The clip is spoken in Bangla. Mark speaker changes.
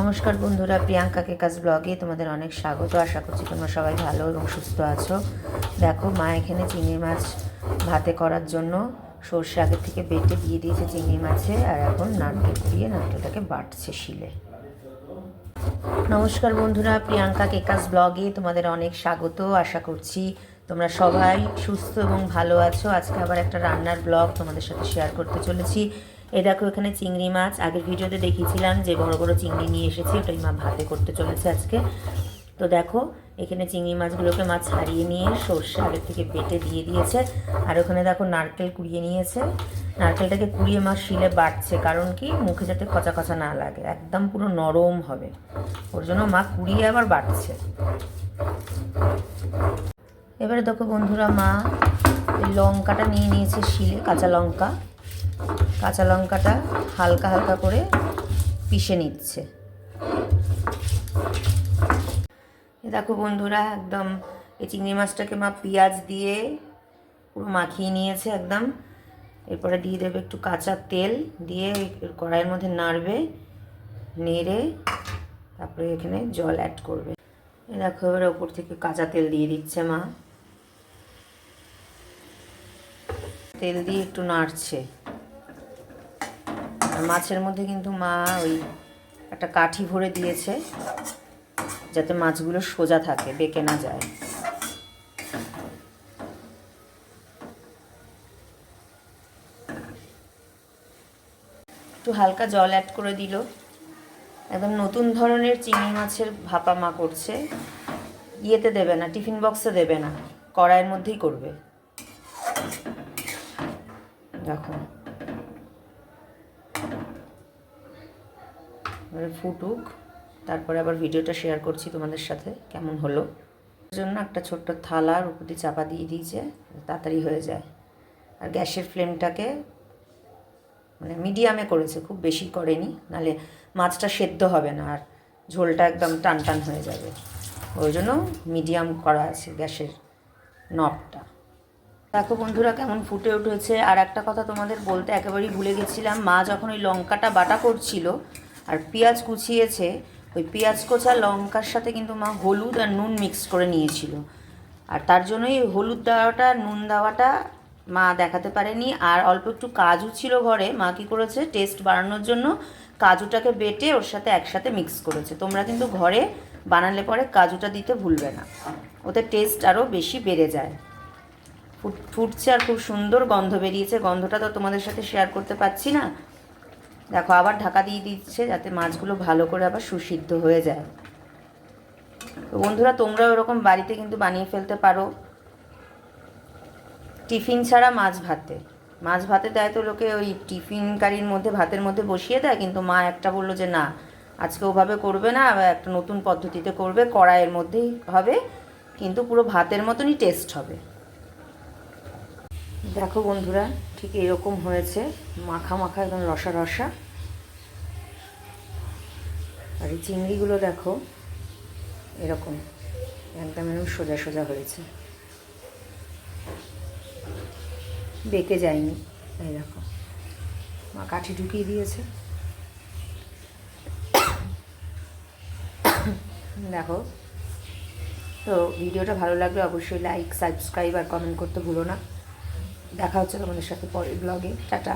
Speaker 1: নমস্কার বন্ধুরা, প্রিয়াঙ্কা কেকাস ব্লগে তোমাদের অনেক স্বাগত। আশা করছি তোমরা সবাই ভালো এবং সুস্থ আছো। দেখো, মা এখানে চিংড়ি মাছ ভাতে করার জন্য সর্ষে আগের থেকে বেটে দিয়ে দিয়েছে চিংড়ি মাছে আর এখন নারকেল দিয়ে নারকেলটাকে বাটছে শিলে। নমস্কার বন্ধুরা, প্রিয়াঙ্কা কেকাস ব্লগে তোমাদের অনেক স্বাগত। আশা করছি তোমরা সবাই সুস্থ এবং ভালো আছো। আজকে আবার একটা রান্নার ব্লগ তোমাদের সাথে শেয়ার করতে চলেছি। এ দেখো এখানে চিংড়ি মাছ। আগের ভিডিওতে দেখিয়েছিলাম যে বড় বড় চিংড়ি নিয়ে এসেছি, ওটাই মা ভাতে করতে চলেছে আজকে। তো দেখো, এখানে চিংড়ি মাছগুলোকে মাছ ছাড়িয়ে নিয়ে সর্ষে আগের থেকে বেটে দিয়ে দিয়েছে। আর ওখানে দেখো নারকেল কুড়িয়ে নিয়েছে। নারকেলটাকে কুড়িয়ে মাছ শিলে বাড়ছে কারণ কি? মুখে যাতে খচা খচা না লাগে, একদম পুরো নরম হবে। ওর জন্য মা কুড়িয়ে আবার বাটছে। এবারে দেখো বন্ধুরা মা লঙ্কাটা নিয়ে নিয়েছে শিলে, কাঁচা লঙ্কা। কাঁচা লঙ্কাটা হালকা হালকা করে পিষে নিচ্ছে। দেখো বন্ধুরা, একদম এই চিংড়ি মাছটাকে মা পেঁয়াজ দিয়ে পুরো মাখিয়ে নিয়েছে একদম। এরপরে দিয়ে দেবে একটু কাঁচা তেল দিয়ে কড়াইয়ের মধ্যে নাড়বে, নেড়ে তারপরে এখানে জল অ্যাড করবে। দেখো, এবার ওপর থেকে কাঁচা তেল দিয়ে দিচ্ছে মা। তেল দিয়ে একটু নাড়ছে। মাছের মধ্যে কিন্তু মা ওই একটা কাঠি ভরে দিয়েছে, যাতে মাছগুলো সোজা থাকে, বেঁকে না যায়। একটু হালকা জল অ্যাড করে দিল। একদম নতুন ধরনের চিংড়ি মাছের ভাপা মা করছে। ইয়েতে দেবে না, টিফিন বক্সে দেবে না, কড়াইয়ের মধ্যেই করবে। দেখো। এবারে ফুটুক। তারপরে আবার ভিডিওটা শেয়ার করছি তোমাদের সাথে, কেমন হলো। জন্য একটা ছোট্ট থালার উপর চাপা দিয়ে দিয়েছে, তাড়াতাড়ি হয়ে যায়। আর গ্যাসের ফ্লেমটাকে মানে মিডিয়ামে করেছে, খুব বেশি করেনি নালে মাছটা সেদ্ধ হবে না, আর ঝোলটা একদম টান টান হয়ে যাবে। ওই জন্য মিডিয়াম করা আছে গ্যাসের নবটা। দেখো বন্ধুরা কেমন ফুটে উঠেছে। আর একটা কথা তোমাদের বলতে, একেবারেই ভুলে গেছিলাম, মা যখন ওই লঙ্কাটা বাটা করছিল আর পেঁয়াজ কুচিয়েছে, ওই পেঁয়াজ কোচা লঙ্কার সাথে কিন্তু মা হলুদ আর নুন মিক্স করে নিয়েছিল। আর তার জন্যই হলুদ দেওয়াটা, নুন দেওয়াটা মা দেখাতে পারেনি। আর অল্প একটু কাজু ছিল ঘরে, মা কী করেছে টেস্ট বাড়ানোর জন্য কাজুটাকে বেটে ওর সাথে একসাথে মিক্স করেছে। তোমরা কিন্তু ঘরে বানালে পরে কাজুটা দিতে ভুলবে না। ওতে টেস্ট আরও বেশি বেড়ে যায়। ফুট, ফুটছে আর খুব সুন্দর গন্ধ বেরিয়েছে। গন্ধটা তো তোমাদের সাথে শেয়ার করতে পারছি না। দেখো, আবার ঢাকা দিয়ে দিচ্ছে যাতে মাছগুলো ভালো করে আবার সুসিদ্ধ হয়ে যায়। তো বন্ধুরা, তোমরাও ওরকম বাড়িতে কিন্তু বানিয়ে ফেলতে পারো। টিফিন ছাড়া মাছ ভাতে। মাছ ভাতে দেয় তো লোকে ওই টিফিন কারির মধ্যে, ভাতের মধ্যে বসিয়ে দেয়, কিন্তু মা একটা বলল যে, না, আজকে ওভাবে করবে না একটা নতুন পদ্ধতিতে করবে, কড়াইয়ের মধ্যেই হবে, কিন্তু পুরো ভাতের মতনই টেস্ট হবে। দেখো বন্ধুরা, ঠিক এরকম হয়েছে। মাখা মাখা একদম রসা রসা। আর এই চিংড়িগুলো দেখো, এরকম, একদম এরকম সোজা সোজা হয়েছে। বেঁকে যায়নি, এই দেখো। মা কাঠি ঢুকিয়ে দিয়েছে। দেখো, তো ভিডিওটা ভালো লাগলে অবশ্যই লাইক সাবস্ক্রাইব আর কমেন্ট করতে ভুলো না। দেখা হচ্ছে তোমাদের সাথে পরের ব্লগে টাটা।